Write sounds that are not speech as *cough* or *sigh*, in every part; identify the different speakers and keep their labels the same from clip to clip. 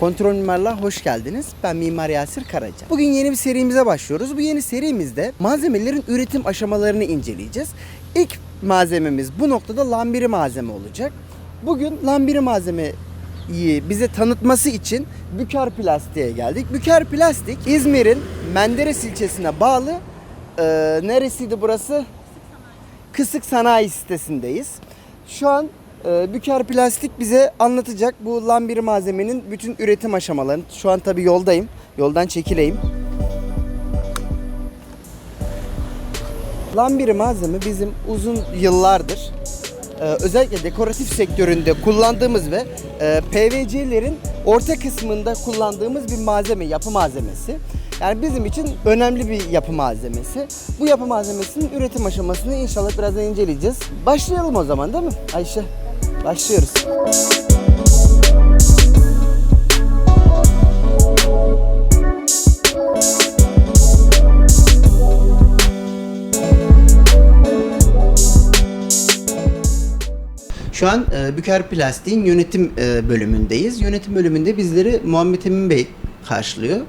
Speaker 1: Kontrol Mimarlığa hoş geldiniz. Ben Mimar Yasir Karaca. Bugün yeni bir serimize başlıyoruz. Bu yeni serimizde malzemelerin üretim aşamalarını inceleyeceğiz. İlk malzememiz bu noktada lambiri malzeme olacak. Bugün lambiri malzemeyi bize tanıtması için Büker Plastik'e geldik. Büker Plastik İzmir'in Menderes ilçesine bağlı e, neresiydi burası? Kısık Sanayi sitesindeyiz. Şu an Büker Plastik bize anlatacak bu lambiri malzemenin bütün üretim aşamalarını. Şu an tabii yoldayım. Yoldan çekileyim. Lambiri malzeme bizim uzun yıllardır e, özellikle dekoratif sektöründe kullandığımız ve e, PVC'lerin orta kısmında kullandığımız bir malzeme, yapı malzemesi. Yani bizim için önemli bir yapı malzemesi. Bu yapı malzemesinin üretim aşamasını inşallah birazdan inceleyeceğiz. Başlayalım o zaman değil mi Ayşe? Başlıyoruz. Şu an e, Büker Plastik'in yönetim e, bölümündeyiz. Yönetim bölümünde bizleri Muhammed Emin Bey karşılıyor.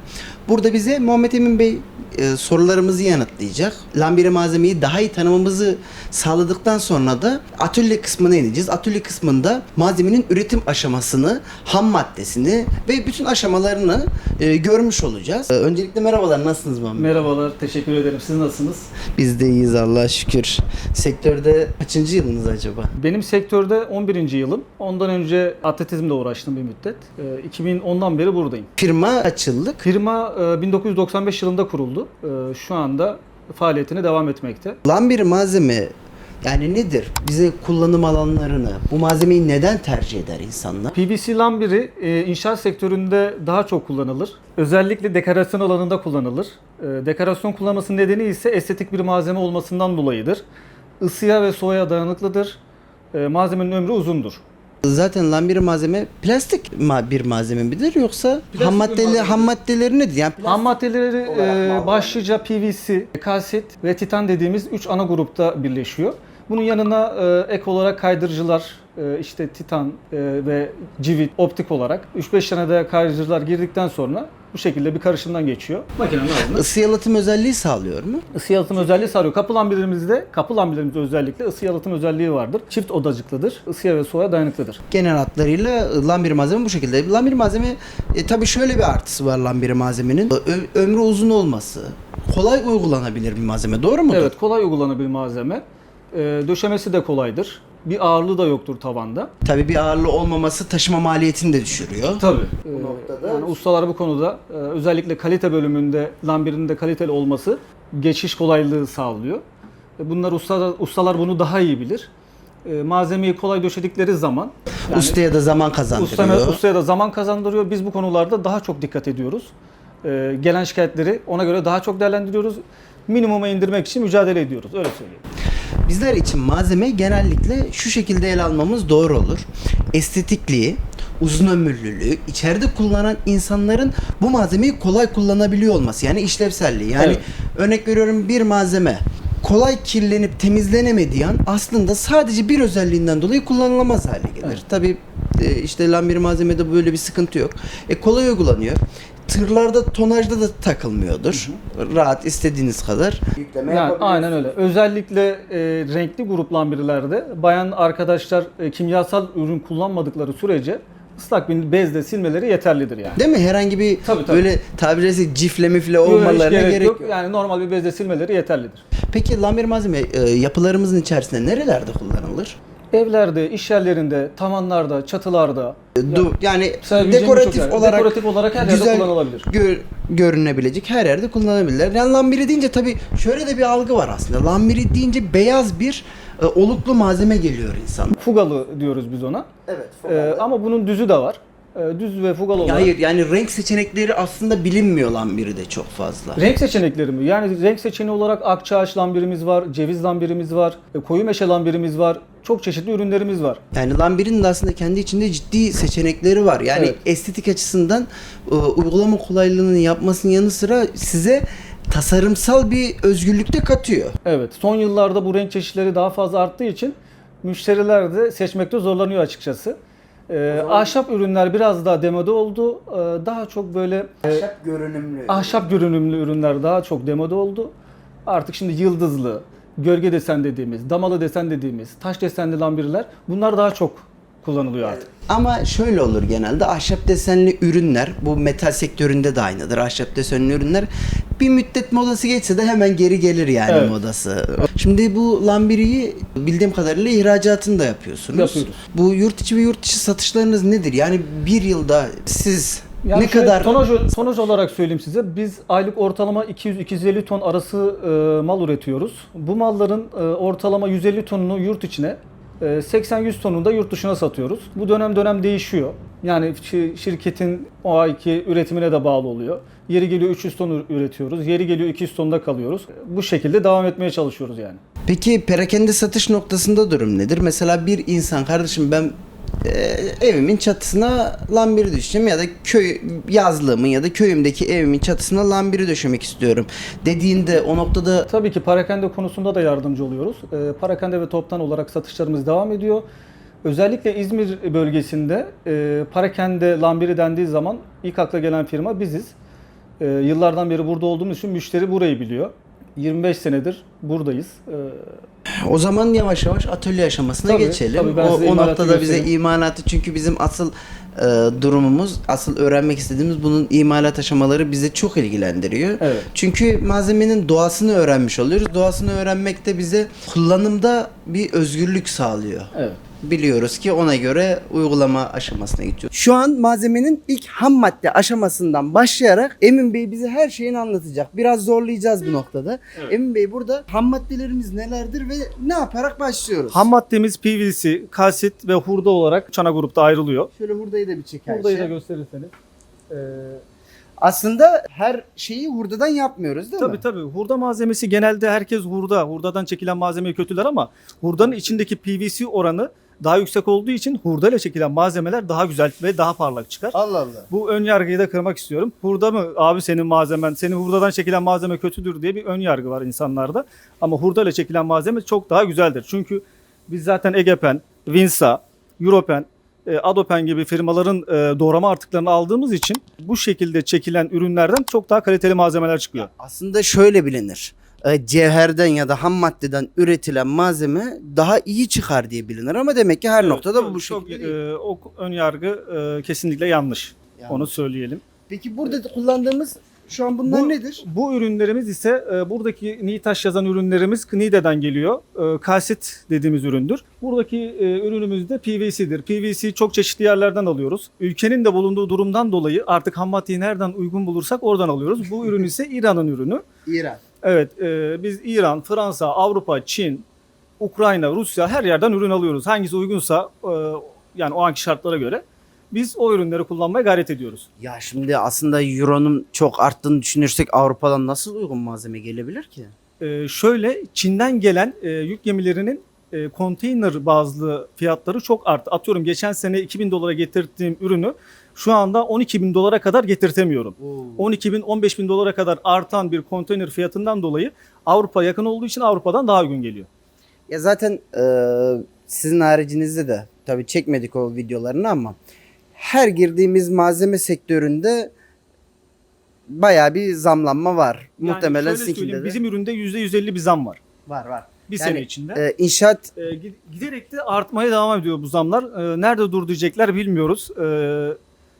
Speaker 1: Burada bize Muhammed Emin Bey e, sorularımızı yanıtlayacak. Lambiri malzemeyi daha iyi tanımamızı sağladıktan sonra da atölye kısmına ineceğiz. Atölye kısmında malzemenin üretim aşamasını, ham maddesini ve bütün aşamalarını e, görmüş olacağız. E, öncelikle merhabalar, nasılsınız Muhammed?
Speaker 2: Merhabalar, teşekkür ederim. Siz nasılsınız?
Speaker 1: Biz de iyiyiz Allah'a şükür. Sektörde kaçıncı yılınız acaba?
Speaker 2: Benim sektörde 11. yılım. Ondan önce atletizmle uğraştım bir müddet. Ee, 2010'dan beri buradayım.
Speaker 1: Firma kaç yıllık?
Speaker 2: Firma e, 1995 yılında kuruldu. Ee, Şu anda faaliyetine devam etmekte.
Speaker 1: Lambiri malzeme yani nedir? Bize kullanım alanlarını, bu malzemeyi neden tercih eder insanlar?
Speaker 2: PVC lambiri e, inşaat sektöründe daha çok kullanılır. Özellikle dekorasyon alanında kullanılır. E, Dekorasyon kullanmasının nedeni ise estetik bir malzeme olmasından dolayıdır. Isıya ve soğuğa dayanıklıdır. E, Malzemenin ömrü uzundur.
Speaker 1: Zaten lambiri malzeme plastik ma- bir malzeme midir yoksa ham maddeli ham maddeleri nedir? Yani
Speaker 2: Ham maddeleri e, başlıca PVC, kalsit ve titan dediğimiz 3 ana grupta birleşiyor. Bunun yanına e, ek olarak kaydırıcılar, e, işte titan e, ve civit optik olarak 3-5 tane de kaydırıcılar girdikten sonra bu şekilde bir karışımdan geçiyor. Makinenin ağzında
Speaker 1: ısı yalıtım özelliği sağlıyor mu?
Speaker 2: ısı yalıtım özelliği sağlıyor. Kapı lambilerimizde, kapı lambilerimizde özellikle ısı yalıtım özelliği vardır. Çift odacıklıdır. Isıya ve soğuğa dayanıklıdır.
Speaker 1: Genel hatlarıyla ıı, lambiri malzeme bu şekilde. Lambiri malzeme e, tabii şöyle bir artısı var lambiri malzemenin. Ö- ömrü uzun olması. Kolay uygulanabilir bir malzeme. Doğru mudur?
Speaker 2: Evet, kolay uygulanabilir malzeme. E, döşemesi de kolaydır. Bir ağırlığı da yoktur tavanda.
Speaker 1: Tabii bir ağırlığı olmaması taşıma maliyetini de düşürüyor.
Speaker 2: Tabii.
Speaker 1: Bu noktada-
Speaker 2: yani ustalar bu konuda e, özellikle kalite bölümünde lambirinin de kaliteli olması geçiş kolaylığı sağlıyor. E, Bunlar ustalar, ustalar bunu daha iyi bilir. E, Malzemeyi kolay döşedikleri zaman yani
Speaker 1: Ustaya da zaman kazandırıyor.
Speaker 2: ustana, ustaya da zaman kazandırıyor. Biz bu konularda daha çok dikkat ediyoruz. Gelen şikayetleri ona göre daha çok değerlendiriyoruz. Minimuma indirmek için mücadele ediyoruz. Öyle söyleyeyim.
Speaker 1: Bizler için malzeme genellikle şu şekilde ele almamız doğru olur. Estetikliği, uzun ömürlülüğü, içeride kullanan insanların bu malzemeyi kolay kullanabiliyor olması. Yani işlevselliği. Yani
Speaker 2: Evet.
Speaker 1: örnek veriyorum bir malzeme kolay kirlenip temizlenemediği an aslında sadece bir özelliğinden dolayı kullanılamaz hale gelir.
Speaker 2: Evet.
Speaker 1: Tabii e, işte lambiri malzemede böyle bir sıkıntı yok. E kolay uygulanıyor. Tırlarda, tonajda da takılmıyordur. Rahat istediğiniz kadar yükleme
Speaker 2: Yani aynen öyle. Özellikle e, renkli grup lambirlerde bayan arkadaşlar e, kimyasal ürün kullanmadıkları sürece ıslak bir bezle silmeleri yeterlidir yani.
Speaker 1: Değil mi? Herhangi bir
Speaker 2: Tabii, tabii.
Speaker 1: böyle tabiri caizse cifle mifle
Speaker 2: Yok,
Speaker 1: olmalarına gerek, yok.
Speaker 2: Yani normal bir bezle silmeleri yeterlidir.
Speaker 1: Peki lambir malzeme e, yapılarımızın içerisinde nerelerde kullanılır?
Speaker 2: Evlerde, iş yerlerinde, tavanlarda, çatılarda,
Speaker 1: E, Du, yani dekoratif
Speaker 2: yer-
Speaker 1: olarak
Speaker 2: dekoratif olarak her yerde
Speaker 1: güzel
Speaker 2: kullanılabilir.
Speaker 1: gör- görünebilecek her yerde kullanabilirler. Yani lambiri deyince tabii şöyle de bir algı var aslında. Lambiri deyince beyaz bir e, oluklu malzeme geliyor insan.
Speaker 2: Fugalı diyoruz biz ona.
Speaker 1: Evet.
Speaker 2: E, ama bunun düzü de var. E, düz ve fugalı olarak.
Speaker 1: Hayır yani renk seçenekleri aslında bilinmiyor lambiri de çok fazla.
Speaker 2: Renk seçenekleri mi? Yani renk seçeneği olarak akçaağaç lambirimiz var, ceviz lambirimiz var, e, koyu meşe lambirimiz var. Çok çeşitli ürünlerimiz var.
Speaker 1: Yani lambirin de aslında kendi içinde ciddi seçenekleri var. Yani
Speaker 2: Evet.
Speaker 1: estetik açısından e, uygulama kolaylığını yapmasının yanı sıra size tasarımsal bir özgürlük de katıyor.
Speaker 2: Evet, son yıllarda bu renk çeşitleri daha fazla arttığı için müşteriler de seçmekte zorlanıyor açıkçası. Ee,
Speaker 1: zaman-
Speaker 2: ahşap ürünler biraz daha demode oldu. Ee, daha çok böyle e,
Speaker 1: Ahşap görünümlü.
Speaker 2: ahşap görünümlü ürünler daha çok demode oldu. Artık şimdi yıldızlı, gölge desen dediğimiz, damalı desen dediğimiz, taş desenli lambirler bunlar daha çok kullanılıyor artık.
Speaker 1: Ama şöyle olur genelde ahşap desenli ürünler bu metal sektöründe de aynıdır. Ahşap desenli ürünler bir müddet modası geçse de hemen geri gelir yani
Speaker 2: Evet.
Speaker 1: modası. Şimdi bu lambiriyi bildiğim kadarıyla ihracatını da yapıyorsunuz.
Speaker 2: Yapıyoruz.
Speaker 1: Bu yurt içi ve yurt dışı satışlarınız nedir? Yani bir yılda siz
Speaker 2: Yani
Speaker 1: ne
Speaker 2: şöyle
Speaker 1: kadar
Speaker 2: tonaj, tonaj olarak söyleyeyim size. Biz aylık ortalama 200-250 ton arası e, mal üretiyoruz. Bu malların e, ortalama 150 tonunu yurt içine, e, 80-100 tonunu da yurt dışına satıyoruz. Bu dönem dönem değişiyor. Yani şi- şirketin o ayki üretimine de bağlı oluyor. Yeri geliyor 300 ton üretiyoruz. Yeri geliyor 200 tonda kalıyoruz. Bu şekilde devam etmeye çalışıyoruz yani.
Speaker 1: Peki perakende satış noktasında durum nedir? Mesela bir insan kardeşim ben e, evimin çatısına lambiri düşeceğim ya da köy yazlığımın ya da köyümdeki evimin çatısına lambiri döşemek istiyorum dediğinde o noktada
Speaker 2: Tabii ki parakende konusunda da yardımcı oluyoruz. Ee, parakende ve toptan olarak satışlarımız devam ediyor. Özellikle İzmir bölgesinde e, parakende lambiri dendiği zaman ilk akla gelen firma biziz. E, yıllardan beri burada olduğumuz için müşteri burayı biliyor. 25 senedir buradayız. E,
Speaker 1: o zaman yavaş yavaş atölye aşamasına
Speaker 2: Tabii,
Speaker 1: geçelim.
Speaker 2: tabii,
Speaker 1: o, o noktada bize imalatı çünkü bizim asıl e, durumumuz, asıl öğrenmek istediğimiz bunun imalat aşamaları bize çok ilgilendiriyor.
Speaker 2: Evet.
Speaker 1: Çünkü malzemenin doğasını öğrenmiş oluyoruz. Doğasını öğrenmek de bize kullanımda bir özgürlük sağlıyor.
Speaker 2: evet.
Speaker 1: Biliyoruz ki ona göre uygulama aşamasına geçiyor. Şu an malzemenin ilk ham madde aşamasından başlayarak Emin Bey bize her şeyini anlatacak. Biraz zorlayacağız bu noktada.
Speaker 2: Evet.
Speaker 1: Emin Bey burada ham maddelerimiz nelerdir ve ne yaparak başlıyoruz?
Speaker 2: Ham maddemiz PVC, kalsit ve hurda olarak çana grupta ayrılıyor.
Speaker 1: Şöyle hurdayı da bir çeker.
Speaker 2: Hurdayı da gösterirseniz. Ee,
Speaker 1: Aslında her şeyi hurdadan yapmıyoruz değil
Speaker 2: Tabii
Speaker 1: mi?
Speaker 2: tabii. Hurda malzemesi genelde herkes hurda. Hurdadan çekilen malzemeyi kötüler ama hurdanın içindeki PVC oranı daha yüksek olduğu için hurdayla çekilen malzemeler daha güzel ve daha parlak çıkar.
Speaker 1: Allah Allah.
Speaker 2: Bu ön yargıyı da kırmak istiyorum. Hurda mı abi senin malzemen, senin hurdadan çekilen malzeme kötüdür diye bir ön yargı var insanlarda. Ama hurdayla çekilen malzeme çok daha güzeldir. Çünkü biz zaten Egepen, Vinsa, Europen, e, Adopen gibi firmaların e, doğrama artıklarını aldığımız için bu şekilde çekilen ürünlerden çok daha kaliteli malzemeler çıkıyor.
Speaker 1: Aslında şöyle bilinir. E, Cevherden ya da ham maddeden üretilen malzeme daha iyi çıkar diye bilinir ama demek ki her
Speaker 2: Evet,
Speaker 1: noktada bu
Speaker 2: evet,
Speaker 1: bu
Speaker 2: çok,
Speaker 1: şekilde değil.
Speaker 2: e, o ön yargı e, kesinlikle yanlış.
Speaker 1: Yani.
Speaker 2: Onu söyleyelim.
Speaker 1: Peki burada da kullandığımız şu an bunlar
Speaker 2: Bu-
Speaker 1: nedir?
Speaker 2: Bu ürünlerimiz ise e, buradaki Nitaş yazan ürünlerimiz Knide'den geliyor. E, kalsit dediğimiz üründür. Buradaki e, ürünümüz de PVC'dir. PVC çok çeşitli yerlerden alıyoruz. Ülkenin de bulunduğu durumdan dolayı artık ham maddeyi nereden uygun bulursak oradan alıyoruz. Bu ürün ise İran'ın ürünü.
Speaker 1: İran.
Speaker 2: Evet, e, biz İran, Fransa, Avrupa, Çin, Ukrayna, Rusya her yerden ürün alıyoruz. Hangisi uygunsa e, yani o anki şartlara göre biz o ürünleri kullanmaya gayret ediyoruz.
Speaker 1: Ya şimdi aslında Euro'nun çok arttığını düşünürsek Avrupa'dan nasıl uygun malzeme gelebilir ki?
Speaker 2: E, şöyle Çin'den gelen e, yük gemilerinin e, konteyner bazlı fiyatları çok arttı. Atıyorum geçen sene 2000 dolara getirdiğim ürünü şu anda 12 bin dolara kadar getirtemiyorum. 12 bin 15 bin dolara kadar artan bir konteyner fiyatından dolayı Avrupa yakın olduğu için Avrupa'dan daha uygun geliyor.
Speaker 1: Ya zaten e, sizin haricinizde de tabii çekmedik o videolarını ama her girdiğimiz malzeme sektöründe bayağı bir zamlanma var.
Speaker 2: Yani
Speaker 1: Muhtemelen
Speaker 2: şöyle söyleyeyim,
Speaker 1: de.
Speaker 2: Bizim üründe %150 bir zam var.
Speaker 1: var var.
Speaker 2: Bir
Speaker 1: Yani,
Speaker 2: sene içinde.
Speaker 1: E, inşaat
Speaker 2: gid- giderek de artmaya devam ediyor bu zamlar. Ee, nerede dur diyecekler bilmiyoruz. Ee,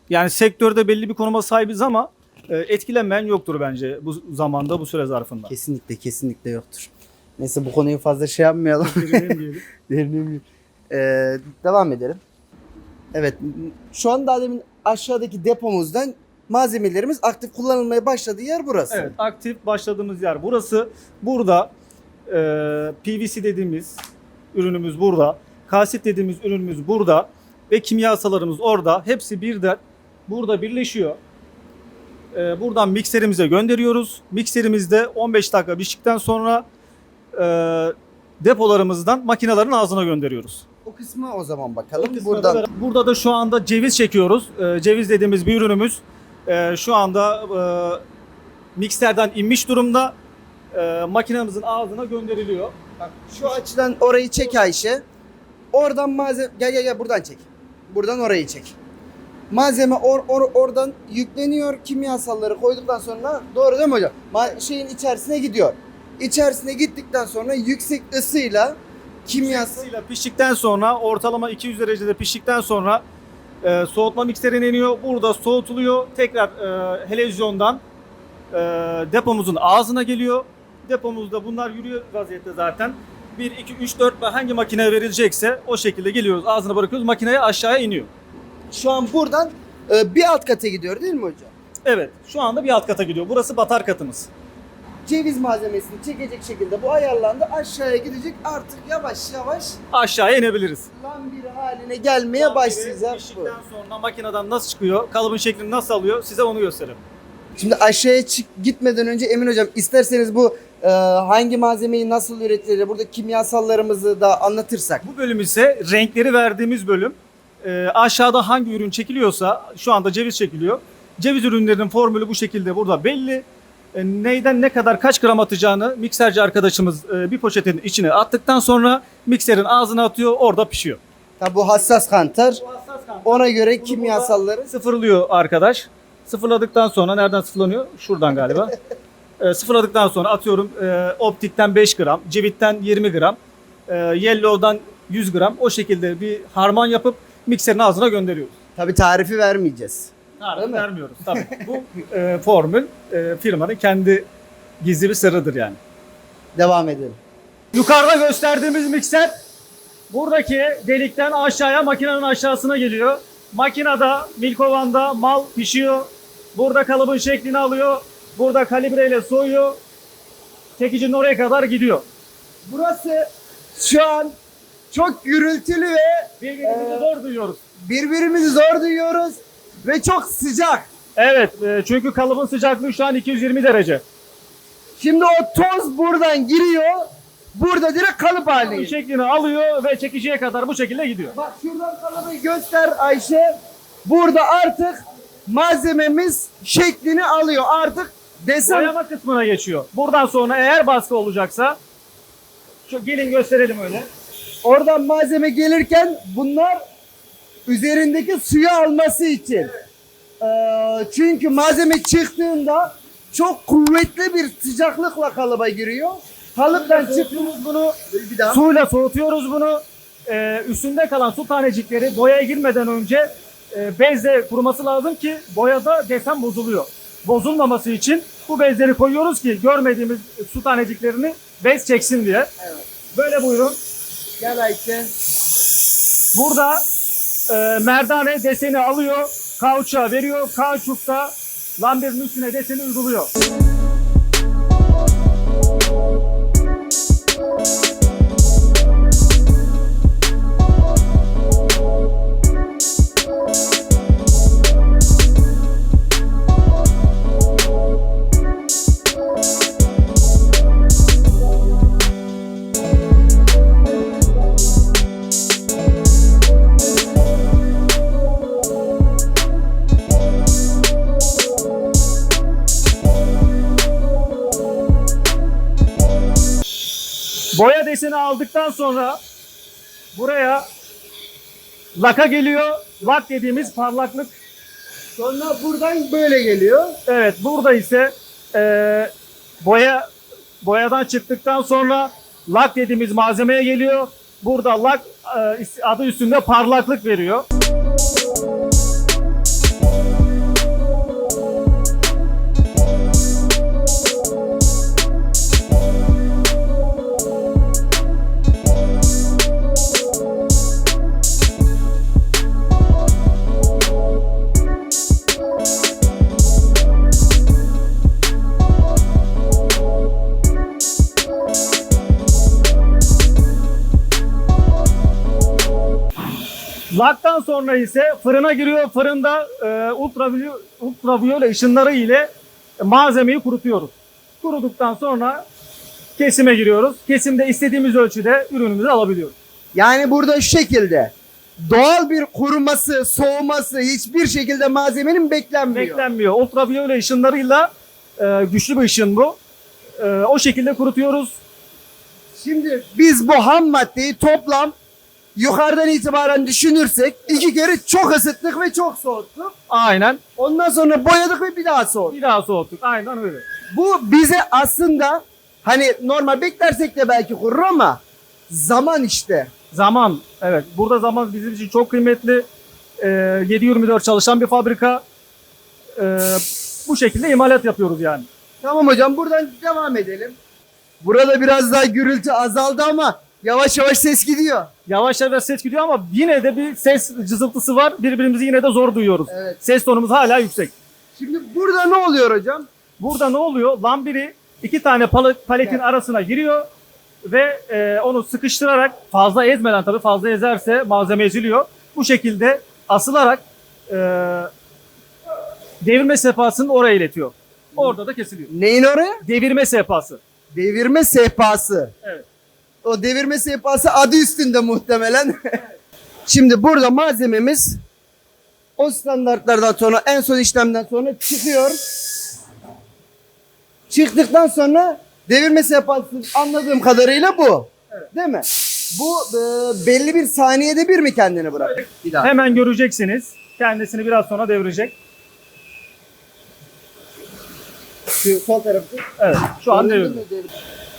Speaker 2: yani sektörde belli bir konuma sahibiz ama e, etkilenmeyen yoktur bence bu zamanda, bu süre zarfında.
Speaker 1: kesinlikle kesinlikle yoktur. Neyse bu konuyu fazla şey yapmayalım. *laughs* Derinliğim- *laughs* Ee, devam edelim. Evet. Şu an daha demin aşağıdaki depomuzdan malzemelerimiz aktif kullanılmaya başladığı yer burası.
Speaker 2: evet, aktif başladığımız yer burası. Burada e, PVC dediğimiz ürünümüz burada. Kalsit dediğimiz ürünümüz burada. Ve kimyasalarımız orada. Hepsi birden burada birleşiyor. E, buradan mikserimize gönderiyoruz. Mikserimizde 15 dakika piştikten sonra e, depolarımızdan makinelerin ağzına gönderiyoruz.
Speaker 1: O kısma o zaman bakalım.
Speaker 2: O kısmı
Speaker 1: Buradan
Speaker 2: da- Burada da şu anda ceviz çekiyoruz. E, ceviz dediğimiz bir ürünümüz. E, şu anda e, mikserden inmiş durumda. E, makinemizin ağzına gönderiliyor.
Speaker 1: bak, şu açıdan orayı çek Ayşe. Oradan malzeme gel gel gel buradan çek. Buradan orayı çek. Malzeme or, or- oradan yükleniyor. Kimyasalları koyduktan sonra doğru değil mi hocam? Ma- şeyin içerisine gidiyor. İçerisine gittikten sonra yüksek ısıyla kimyasal
Speaker 2: Isıyla piştikten sonra ortalama 200 derecede piştikten sonra e, soğutma mikserine iniyor. Burada soğutuluyor. Tekrar e, televizyondan e, depomuzun ağzına geliyor. Depomuzda bunlar yürüyor vaziyette zaten. 1, 2, 3, 4 ve hangi makineye verilecekse o şekilde geliyoruz. Ağzına bırakıyoruz. Makineye aşağıya iniyor.
Speaker 1: Şu an buradan e, bir alt kata gidiyor değil mi hocam?
Speaker 2: Evet. Şu anda bir alt kata gidiyor. Burası batar katımız.
Speaker 1: Ceviz malzemesini çekecek şekilde bu ayarlandı. Aşağıya gidecek. Artık yavaş yavaş
Speaker 2: Aşağıya inebiliriz.
Speaker 1: lambiri haline gelmeye başlayacak bu.
Speaker 2: Piştikten sonra makineden nasıl çıkıyor, kalıbın şeklini nasıl alıyor size onu göstereyim.
Speaker 1: Şimdi aşağıya çık gitmeden önce Emin hocam isterseniz bu e, hangi malzemeyi nasıl üretilir, burada kimyasallarımızı da anlatırsak.
Speaker 2: Bu bölüm ise renkleri verdiğimiz bölüm. Ee, aşağıda hangi ürün çekiliyorsa şu anda ceviz çekiliyor. Ceviz ürünlerinin formülü bu şekilde burada belli. Ee, neyden ne kadar kaç gram atacağını mikserci arkadaşımız e, bir poşetin içine attıktan sonra mikserin ağzına atıyor orada pişiyor.
Speaker 1: Tabi bu hassas kantar. Ona göre kimyasalları
Speaker 2: Sıfırlıyor arkadaş. Sıfırladıktan sonra nereden sıfırlanıyor? Şuradan galiba. *laughs* Ee, sıfırladıktan sonra atıyorum e, optikten 5 gram, civitten 20 gram, e, yellow'dan 100 gram o şekilde bir harman yapıp mikserin ağzına gönderiyoruz.
Speaker 1: tabi tarifi vermeyeceğiz.
Speaker 2: Tarifi
Speaker 1: mi?
Speaker 2: vermiyoruz tabii. *laughs* Bu e, formül e, firmanın kendi gizli bir sırrıdır yani.
Speaker 1: Devam edelim.
Speaker 2: Yukarıda gösterdiğimiz mikser buradaki delikten aşağıya makinenin aşağısına geliyor. Makinede milkovanda mal pişiyor. Burada kalıbın şeklini alıyor. Burada kalibreyle soyuyor. Çekicinin oraya kadar gidiyor.
Speaker 1: Burası şu an çok gürültülü ve
Speaker 2: Birbirimizi
Speaker 1: Ee,
Speaker 2: zor duyuyoruz.
Speaker 1: birbirimizi zor duyuyoruz ve çok sıcak.
Speaker 2: Evet e, çünkü kalıbın sıcaklığı şu an 220 derece.
Speaker 1: Şimdi o toz buradan giriyor. Burada direkt kalıp haline geliyor.
Speaker 2: şeklini alıyor ve çekiciye kadar bu şekilde gidiyor.
Speaker 1: Bak şuradan kalıbı göster Ayşe. Burada artık malzememiz şeklini alıyor. Artık desen
Speaker 2: Boyama kısmına geçiyor. Buradan sonra eğer baskı olacaksa şu gelin gösterelim öyle.
Speaker 1: Oradan malzeme gelirken bunlar üzerindeki suyu alması için. Ee, çünkü malzeme çıktığında çok kuvvetli bir sıcaklıkla kalıba giriyor. Kalıptan çıktığımız
Speaker 2: bunu.
Speaker 1: bir daha.
Speaker 2: Suyla soğutuyoruz bunu. Ee, üstünde kalan su tanecikleri boyaya girmeden önce e, bezle kuruması lazım ki boyada desen bozuluyor. Bozulmaması için bu bezleri koyuyoruz ki görmediğimiz su taneciklerini bez çeksin diye.
Speaker 1: Evet.
Speaker 2: Böyle buyurun.
Speaker 1: Gel Ayşe.
Speaker 2: Burada e, merdane deseni alıyor, kauçuğa veriyor. Kauçukta lamberin üstüne deseni uyguluyor. Boya deseni aldıktan sonra buraya laka geliyor. Lak dediğimiz parlaklık.
Speaker 1: Sonra buradan böyle geliyor.
Speaker 2: Evet burada ise e, boya boyadan çıktıktan sonra lak dediğimiz malzemeye geliyor. Burada lak e, adı üstünde parlaklık veriyor. Laktan sonra ise fırına giriyor. Fırında e, ultraviyole, ultraviyole ışınları ile malzemeyi kurutuyoruz. Kuruduktan sonra kesime giriyoruz. Kesimde istediğimiz ölçüde ürünümüzü alabiliyoruz.
Speaker 1: Yani burada şu şekilde doğal bir kuruması, soğuması hiçbir şekilde malzemenin beklenmiyor.
Speaker 2: Beklenmiyor. Ultraviyole ışınlarıyla e, güçlü bir ışın bu. E, o şekilde kurutuyoruz.
Speaker 1: Şimdi biz bu ham maddeyi toplam yukarıdan itibaren düşünürsek iki kere çok ısıttık ve çok soğuttuk.
Speaker 2: Aynen.
Speaker 1: Ondan sonra boyadık ve bir daha soğuttuk.
Speaker 2: Bir daha soğuttuk. Aynen öyle.
Speaker 1: Bu bize aslında hani normal beklersek de belki kurur ama zaman işte.
Speaker 2: Zaman. Evet. Burada zaman bizim için çok kıymetli. Ee, 7-24 çalışan bir fabrika. Ee, bu şekilde imalat yapıyoruz yani.
Speaker 1: Tamam hocam buradan devam edelim. Burada biraz daha gürültü azaldı ama yavaş yavaş ses gidiyor.
Speaker 2: Yavaş yavaş ses gidiyor ama yine de bir ses cızıltısı var. Birbirimizi yine de zor duyuyoruz.
Speaker 1: Evet.
Speaker 2: Ses tonumuz hala yüksek.
Speaker 1: Şimdi burada ne oluyor hocam?
Speaker 2: Burada ne oluyor? Lambiri iki tane pal- paletin
Speaker 1: Evet.
Speaker 2: arasına giriyor ve e, onu sıkıştırarak fazla ezmeden tabii fazla ezerse malzeme eziliyor. Bu şekilde asılarak e, devirme sehpasını oraya iletiyor. Orada da kesiliyor.
Speaker 1: Neyin oraya?
Speaker 2: Devirme sehpası.
Speaker 1: Devirme sehpası.
Speaker 2: Evet.
Speaker 1: O devirme sehpası adı üstünde muhtemelen. *laughs* Şimdi burada malzememiz o standartlardan sonra en son işlemden sonra çıkıyor. Çıktıktan sonra devirme sehpası anladığım kadarıyla bu. Değil mi? Bu e, belli bir saniyede bir mi kendini bırakır? Bir daha.
Speaker 2: Hemen göreceksiniz. Kendisini biraz sonra devirecek.
Speaker 1: Şu sol tarafı.
Speaker 2: Evet. Şu an devirdi.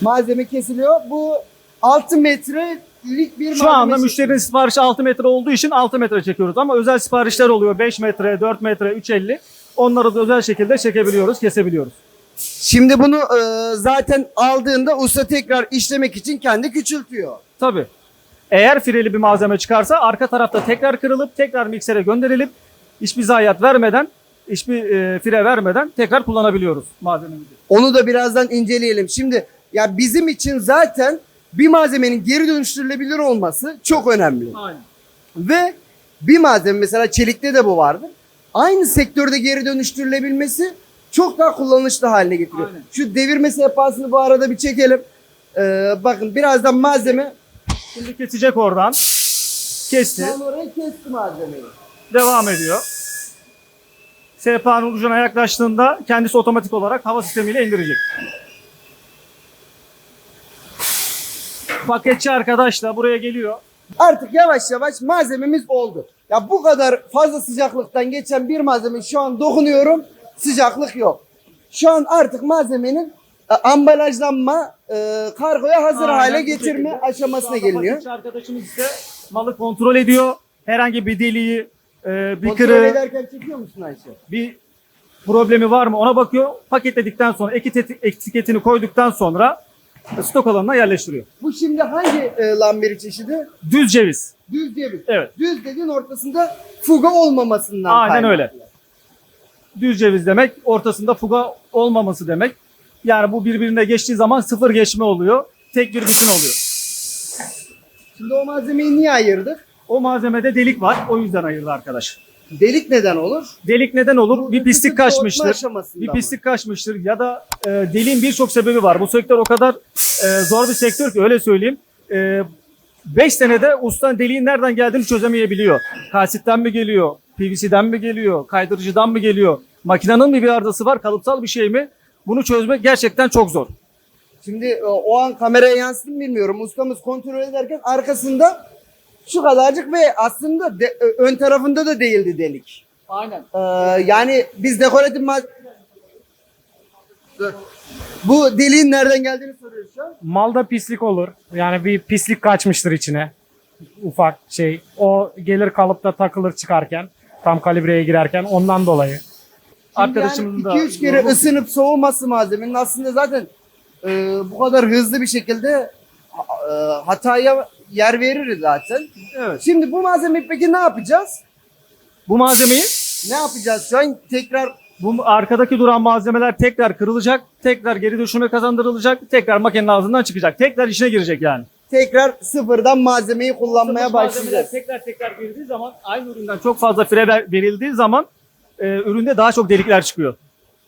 Speaker 1: Malzeme kesiliyor. Bu 6 metrelik bir
Speaker 2: Şu anda
Speaker 1: malzeme
Speaker 2: müşterinin siparişi 6 metre olduğu için 6 metre çekiyoruz. Ama özel siparişler oluyor 5 metre, 4 metre, 3.50. Onları da özel şekilde çekebiliyoruz, kesebiliyoruz.
Speaker 1: Şimdi bunu e, zaten aldığında usta tekrar işlemek için kendi küçültüyor.
Speaker 2: Tabii. Eğer fireli bir malzeme çıkarsa arka tarafta tekrar kırılıp tekrar miksere gönderilip hiçbir zayiat vermeden, hiçbir e, fire vermeden tekrar kullanabiliyoruz malzememizi.
Speaker 1: Onu da birazdan inceleyelim. Şimdi ya bizim için zaten bir malzemenin geri dönüştürülebilir olması çok önemli.
Speaker 2: Aynen.
Speaker 1: Ve bir malzeme mesela çelikte de bu vardır. Aynı sektörde geri dönüştürülebilmesi çok daha kullanışlı haline getiriyor.
Speaker 2: Aynen.
Speaker 1: Şu devirme sehpasını bu arada bir çekelim. Ee, bakın birazdan malzeme
Speaker 2: Şimdi kesecek oradan. Kesti.
Speaker 1: tam oraya kesti malzemeyi.
Speaker 2: Devam ediyor. Sehpanın ucuna yaklaştığında kendisi otomatik olarak hava sistemiyle indirecek. Paketçi arkadaş da buraya geliyor.
Speaker 1: Artık yavaş yavaş malzememiz oldu. Ya bu kadar fazla sıcaklıktan geçen bir malzeme şu an dokunuyorum. Sıcaklık yok. Şu an artık malzemenin e, ambalajlanma, e, kargoya hazır
Speaker 2: Aynen
Speaker 1: hale
Speaker 2: bu
Speaker 1: getirme
Speaker 2: şekilde.
Speaker 1: aşamasına
Speaker 2: Şu anda
Speaker 1: geliniyor.
Speaker 2: paketçi arkadaşımız ise malı kontrol ediyor. Herhangi bir deliği, e, bir
Speaker 1: Kontrol
Speaker 2: kırığı,
Speaker 1: ederken çekiyor musun Ayşe?
Speaker 2: bir problemi var mı ona bakıyor. Paketledikten sonra etiketi- etiketini koyduktan sonra stok alanına yerleştiriyor.
Speaker 1: Bu şimdi hangi e, lambiri çeşidi?
Speaker 2: Düz ceviz.
Speaker 1: Düz ceviz.
Speaker 2: Evet.
Speaker 1: Düz dediğin ortasında fuga olmamasından
Speaker 2: Aynen
Speaker 1: kaynaklı.
Speaker 2: öyle. Düz ceviz demek ortasında fuga olmaması demek. Yani bu birbirine geçtiği zaman sıfır geçme oluyor. Tek bir bütün oluyor.
Speaker 1: Şimdi o malzemeyi niye ayırdık?
Speaker 2: O malzemede delik var. O yüzden ayırdı arkadaş.
Speaker 1: Delik neden olur?
Speaker 2: Delik neden olur? Bir pislik kaçmıştır. Bir pislik kaçmıştır ya da e, deliğin birçok sebebi var. Bu sektör o kadar e, zor bir sektör ki öyle söyleyeyim. 5 senede usta deliğin nereden geldiğini çözemeyebiliyor. Kalsitten mi geliyor? PVC'den mi geliyor? Kaydırıcıdan mı geliyor? Makinenin mi bir arızası var? Kalıpsal bir şey mi? Bunu çözmek gerçekten çok zor.
Speaker 1: Şimdi e, o an kameraya yansıdı mı bilmiyorum. Ustamız kontrol ederken arkasında şu kadarcık ve aslında de- ön tarafında da değildi delik.
Speaker 2: Aynen.
Speaker 1: Ee, yani biz dekoratif mal... Dur. Bu deliğin nereden geldiğini soruyoruz şu an.
Speaker 3: Malda pislik olur. Yani bir pislik kaçmıştır içine. Ufak şey. O gelir kalıpta takılır çıkarken. Tam kalibreye girerken ondan dolayı.
Speaker 2: Arkadaşımızın da
Speaker 1: 2-3 kere ısınıp soğuması malzemenin aslında zaten e, bu kadar hızlı bir şekilde e, hataya yer verir zaten.
Speaker 2: Evet.
Speaker 1: Şimdi bu malzemeyi peki ne yapacağız?
Speaker 2: Bu malzemeyi
Speaker 1: Ne yapacağız şu an? Tekrar
Speaker 2: bu arkadaki duran malzemeler tekrar kırılacak, tekrar geri dönüşüme kazandırılacak, tekrar makinenin ağzından çıkacak. Tekrar içine girecek yani.
Speaker 1: tekrar sıfırdan malzemeyi kullanmaya
Speaker 2: Sıfır malzemeler
Speaker 1: başlayacağız.
Speaker 2: Tekrar tekrar girdiği zaman aynı üründen çok fazla fire ver- verildiği zaman e, üründe daha çok delikler çıkıyor.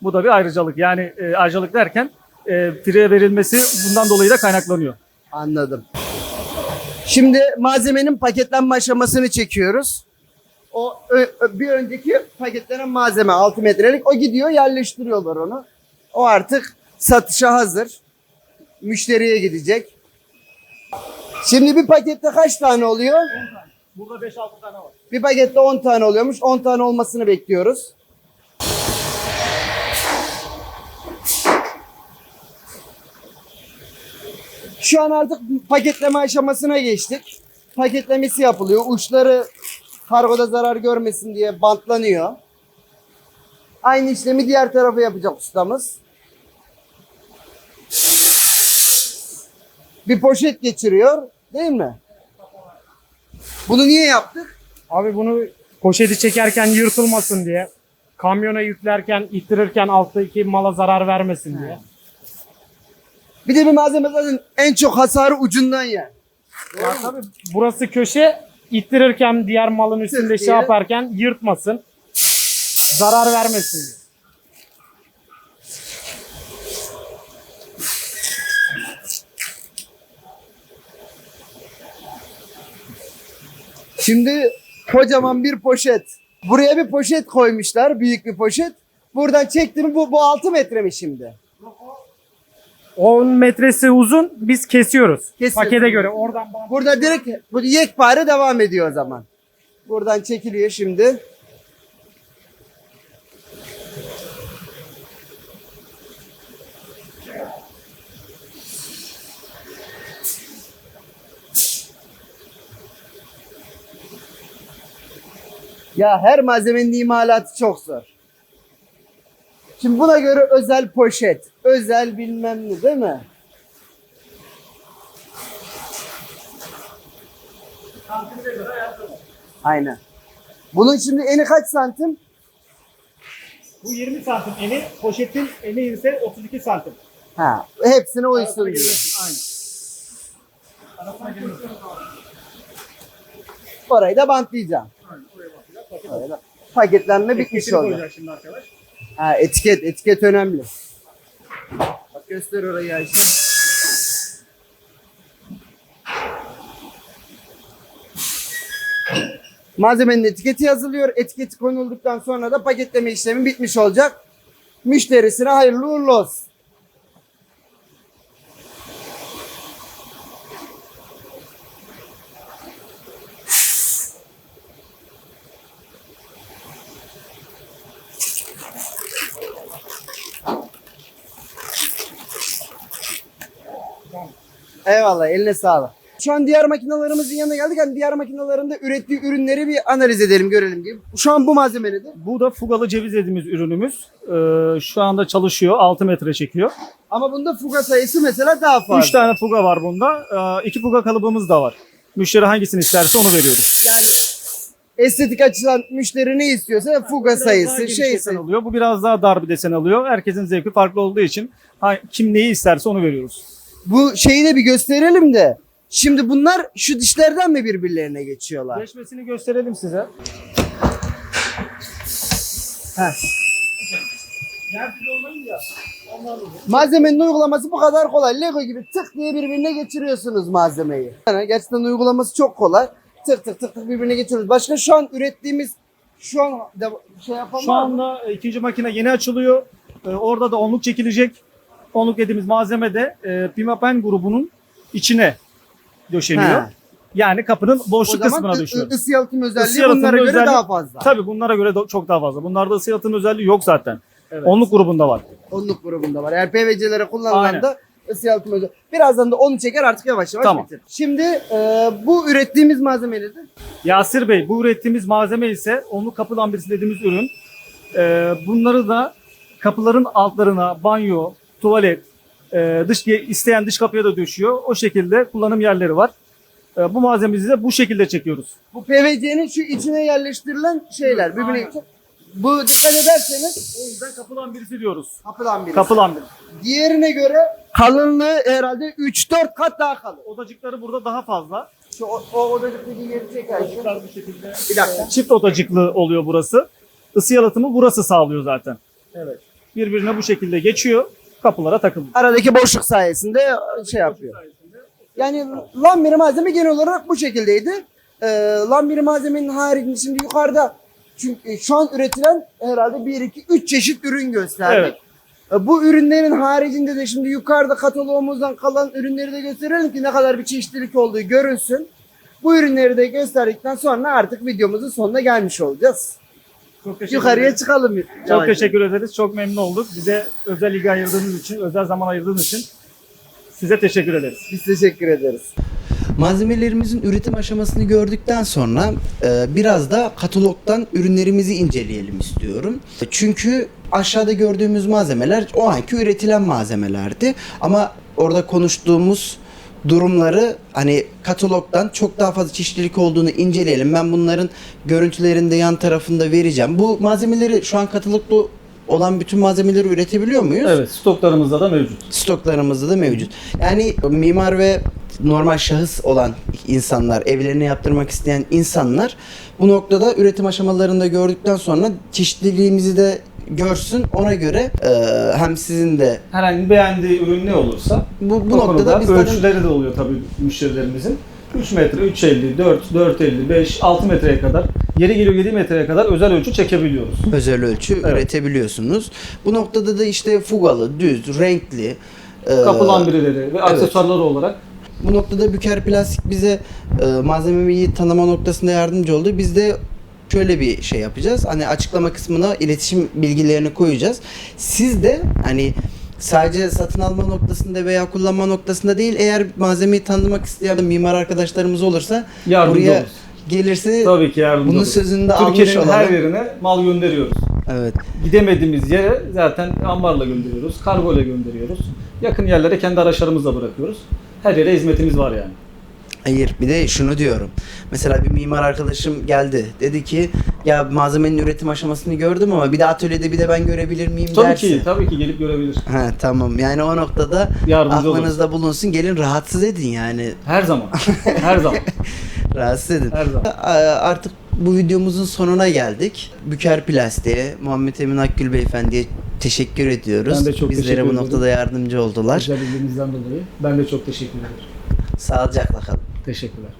Speaker 2: Bu da bir ayrıcalık. Yani e, ayrıcalık derken e, fire verilmesi bundan dolayı da kaynaklanıyor.
Speaker 1: Anladım. Şimdi malzemenin paketlenme aşamasını çekiyoruz. O bir önceki paketlenen malzeme 6 metrelik o gidiyor yerleştiriyorlar onu. O artık satışa hazır. Müşteriye gidecek. Şimdi bir pakette kaç tane oluyor?
Speaker 2: Burada 5-6 tane var.
Speaker 1: Bir pakette 10 tane oluyormuş. 10 tane olmasını bekliyoruz. Şu an artık paketleme aşamasına geçtik. Paketlemesi yapılıyor. Uçları kargoda zarar görmesin diye bantlanıyor. Aynı işlemi diğer tarafa yapacak ustamız. Bir poşet geçiriyor, değil mi? Bunu niye yaptık?
Speaker 3: Abi bunu poşeti çekerken yırtılmasın diye. Kamyona yüklerken, ittirirken alttaki mala zarar vermesin diye.
Speaker 1: Bir de bir malzeme zaten en çok hasarı ucundan yer.
Speaker 3: Ya tabii burası köşe ittirirken diğer malın üstünde şey
Speaker 1: diye.
Speaker 3: yaparken yırtmasın. Zarar vermesin.
Speaker 1: Şimdi kocaman bir poşet. Buraya bir poşet koymuşlar. Büyük bir poşet. Buradan çektim bu, bu 6 metre mi şimdi?
Speaker 3: 10 metresi uzun biz kesiyoruz.
Speaker 1: Kesiyoruz.
Speaker 3: Pakete göre oradan bant-
Speaker 1: Burada direkt bu yekpare devam ediyor o zaman. Buradan çekiliyor şimdi. Ya her malzemenin imalatı çok zor. Şimdi buna göre özel poşet, özel bilmem ne değil mi? Aynen. Bunun şimdi eni kaç santim?
Speaker 2: Bu 20 santim eni, poşetin eni ise 32 santim.
Speaker 1: Ha, hepsine uysun diyor.
Speaker 2: Aynen.
Speaker 1: Orayı da bantlayacağım. Orayı da- Paketlenme bitmiş oldu.
Speaker 2: koyacak şimdi arkadaş.
Speaker 1: Ha, etiket, etiket önemli. Bak göster orayı Ayşe. Malzemenin etiketi yazılıyor. Etiketi konulduktan sonra da paketleme işlemi bitmiş olacak. Müşterisine hayırlı uğurlu olsun. Eyvallah eline sağlık. Şu an diğer makinalarımızın yanına geldik. Hani diğer makinalarında ürettiği ürünleri bir analiz edelim görelim gibi. Şu an bu malzeme nedir?
Speaker 2: Bu da fugalı ceviz dediğimiz ürünümüz. Ee, şu anda çalışıyor. 6 metre çekiyor.
Speaker 1: Ama bunda fuga sayısı mesela daha fazla.
Speaker 2: 3 tane fuga var bunda. 2 fuga kalıbımız da var. Müşteri hangisini isterse onu veriyoruz.
Speaker 1: Yani estetik açıdan müşteri ne istiyorsa fuga
Speaker 2: Biraz
Speaker 1: sayısı, şey sayısı.
Speaker 2: alıyor. Bu biraz daha dar bir desen alıyor. Herkesin zevki farklı olduğu için kim neyi isterse onu veriyoruz.
Speaker 1: Bu şeyi de bir gösterelim de. Şimdi bunlar şu dişlerden mi birbirlerine geçiyorlar?
Speaker 2: Geçmesini gösterelim size.
Speaker 1: Heh. Malzemenin uygulaması bu kadar kolay. Lego gibi tık diye birbirine geçiriyorsunuz malzemeyi. Yani gerçekten uygulaması çok kolay. Tık tık tık tık birbirine geçiriyoruz. Başka şu an ürettiğimiz şu an şey yapan
Speaker 2: Şu anda ikinci makine yeni açılıyor. E, Orada da onluk çekilecek. Onluk dediğimiz malzeme de e, Pimapen grubunun içine döşeniyor.
Speaker 1: Ha.
Speaker 2: Yani kapının boşluk kısmına
Speaker 1: ı- ısı yalıtım özelliği
Speaker 2: Isı yalıtımlı
Speaker 1: bunlara göre
Speaker 2: özelliği-
Speaker 1: daha fazla.
Speaker 2: Tabii bunlara göre de çok daha fazla. Bunlarda ısı yalıtım özelliği yok zaten.
Speaker 1: Evet.
Speaker 2: Onluk grubunda var.
Speaker 1: Onluk grubunda var. Eğer PVC'lere kullanılan
Speaker 2: Aynen.
Speaker 1: da ısı yalıtım özelliği. Birazdan da onu çeker artık yavaş yavaş
Speaker 2: Tamam.
Speaker 1: bitir. Şimdi e, bu ürettiğimiz malzeme nedir?
Speaker 2: Yasir Bey bu ürettiğimiz malzeme ise onluk kapı lambası dediğimiz ürün. E, bunları da kapıların altlarına banyo, tuvalet, e, dış isteyen dış kapıya da döşüyor. O şekilde kullanım yerleri var. E, bu malzemeyi de bu şekilde çekiyoruz.
Speaker 1: Bu PVC'nin şu içine yerleştirilen şeyler. Birbirine. Bu dikkat ederseniz
Speaker 2: O yüzden kapı lambası diyoruz.
Speaker 1: kapıdan biri.
Speaker 2: Kapı lambası.
Speaker 1: Diğerine göre kalınlığı herhalde 3-4 kat daha kalın.
Speaker 2: Odacıkları burada daha fazla.
Speaker 1: Şu o, o odacıktaki yeri çeker.
Speaker 2: Odacıklar bu şekilde.
Speaker 1: Bir dakika.
Speaker 2: Çift odacıklı oluyor burası. Isı yalıtımı burası sağlıyor zaten.
Speaker 1: Evet.
Speaker 2: Birbirine bu şekilde geçiyor. Kapılara takılıyor.
Speaker 1: Aradaki boşluk sayesinde şey yapıyor. Yani lambiri malzeme genel olarak bu şekildeydi. Ee, lambiri malzemenin haricinde şimdi yukarıda çünkü şu an üretilen herhalde 1 2 3 çeşit ürün gösterdik.
Speaker 2: Evet.
Speaker 1: E, Bu ürünlerin haricinde de şimdi yukarıda kataloğumuzdan kalan ürünleri de gösterelim ki ne kadar bir çeşitlilik olduğu görünsün. Bu ürünleri de gösterdikten sonra artık videomuzun sonuna gelmiş olacağız.
Speaker 4: Çok teşekkür
Speaker 1: Yukarıya
Speaker 4: ederiz.
Speaker 1: çıkalım.
Speaker 4: Çok
Speaker 1: yavaş.
Speaker 4: teşekkür ederiz. Çok memnun olduk. Bize özel ilgi ayırdığınız için, özel zaman ayırdığınız için size teşekkür ederiz.
Speaker 1: Biz teşekkür ederiz. Malzemelerimizin üretim aşamasını gördükten sonra e, biraz da katalogdan ürünlerimizi inceleyelim istiyorum. Çünkü aşağıda gördüğümüz malzemeler o anki üretilen malzemelerdi. Ama orada konuştuğumuz durumları hani katalogdan çok daha fazla çeşitlilik olduğunu inceleyelim. Ben bunların görüntülerini de yan tarafında vereceğim. Bu malzemeleri şu an katalogda olan bütün malzemeleri üretebiliyor muyuz?
Speaker 2: Evet, stoklarımızda da mevcut.
Speaker 1: stoklarımızda da mevcut. Yani mimar ve normal şahıs olan insanlar, evlerini yaptırmak isteyen insanlar bu noktada üretim aşamalarında gördükten sonra çeşitliliğimizi de görsün. Ona göre e, hem sizin de
Speaker 2: Herhangi beğendiği ürün ne olursa
Speaker 1: bu, bu
Speaker 2: o
Speaker 1: noktada
Speaker 2: konuda
Speaker 1: biz zaten
Speaker 2: ölçüleri de oluyor tabii müşterilerimizin. 3 metre, 3.50, 4, 4.50, 5, 6 metreye kadar, yeri geliyor 7 metreye kadar özel ölçü çekebiliyoruz.
Speaker 1: özel ölçü
Speaker 2: Evet.
Speaker 1: üretebiliyorsunuz. Bu noktada da işte fugalı, düz, renkli e,
Speaker 2: Kapı lambireleri ve aksesuarları olarak
Speaker 1: Bu noktada Büker Plastik bize e, malzemeyi tanıma noktasında yardımcı oldu. Biz de şöyle bir şey yapacağız. Hani açıklama kısmına iletişim bilgilerini koyacağız. Siz de hani sadece satın alma noktasında veya kullanma noktasında değil eğer malzemeyi tanımak isteyen mimar arkadaşlarımız olursa
Speaker 2: yardımcı
Speaker 1: buraya
Speaker 2: oluruz.
Speaker 1: gelirse
Speaker 2: Tabii ki yardımcı
Speaker 1: bunun
Speaker 2: oluruz.
Speaker 1: sözünü de almış
Speaker 2: Türkiye'nin
Speaker 1: olalım.
Speaker 2: her yerine mal gönderiyoruz.
Speaker 1: Evet.
Speaker 2: Gidemediğimiz yere zaten ambarla gönderiyoruz, kargo ile gönderiyoruz. Yakın yerlere kendi araçlarımızla bırakıyoruz. Her yere hizmetimiz var yani.
Speaker 1: Hayır bir de şunu diyorum. Mesela bir mimar arkadaşım geldi. Dedi ki ya malzemenin üretim aşamasını gördüm ama bir de atölyede bir de ben görebilir miyim
Speaker 2: Tabii
Speaker 1: derse.
Speaker 2: ki, tabii ki gelip görebilir.
Speaker 1: Ha tamam. Yani o noktada
Speaker 2: Yardımcı
Speaker 1: aklınızda bulunsun. Gelin rahatsız edin yani.
Speaker 2: Her zaman. Her zaman. *laughs*
Speaker 1: Rahatsız edin.
Speaker 2: Her zaman.
Speaker 1: Artık bu videomuzun sonuna geldik. Büker Plastik'e, Muhammed Emin Akgül Beyefendi'ye teşekkür ediyoruz.
Speaker 2: Ben de çok
Speaker 1: Bizlere
Speaker 2: teşekkür
Speaker 1: bu noktada yardımcı oldular.
Speaker 2: Bildiğinizden dolayı. Ben de çok teşekkür ederim.
Speaker 1: Sağlıcakla kalın.
Speaker 2: Teşekkürler.